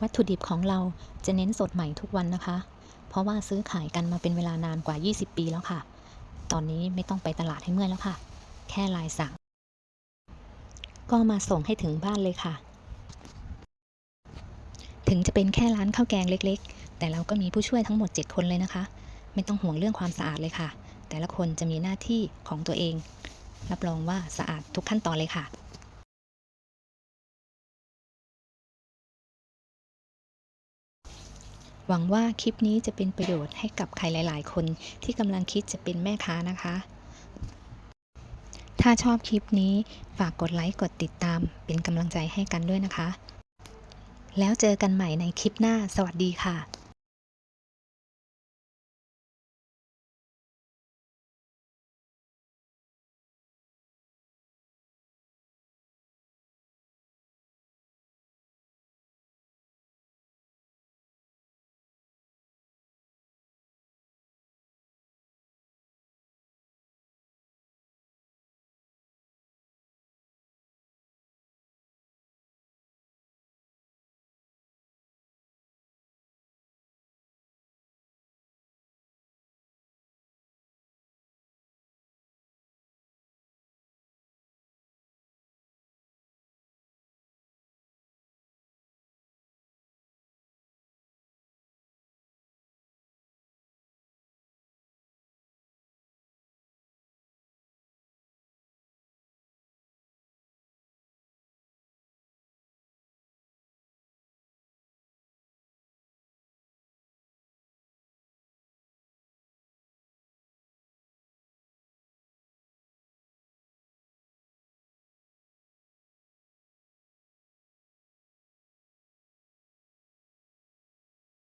วัตถุดิบของเราจะเน้นสดใหม่ทุกวันนะคะ เพราะว่าซื้อขายกันมาเป็นเวลานานกว่า 20 ปีแล้วค่ะ ตอนนี้ไม่ต้องไปตลาดให้เมื่อยแล้วค่ะ แค่ลายสั่ง ก็มาส่งให้ถึงบ้านเลยค่ะ ถึงจะเป็นแค่ร้านข้าวแกงเล็กๆ แต่เราก็มีผู้ช่วยทั้งหมด 7 คนเลยนะคะ ไม่ต้องห่วงเรื่องความสะอาดเลยค่ะ แต่ละคนจะมีหน้าที่ของตัวเอง รับรองว่าสะอาดทุกขั้นตอนเลยค่ะ หวังว่าคลิปนี้จะเป็นประโยชน์ให้กับใครหลาย ๆ คนที่กำลังคิดจะเป็นแม่ค้านะคะ ถ้าชอบคลิปนี้ฝากกดไลค์กดติดตามเป็นกำลังใจให้กันด้วยนะคะ แล้วเจอกันใหม่ในคลิปหน้า สวัสดีค่ะ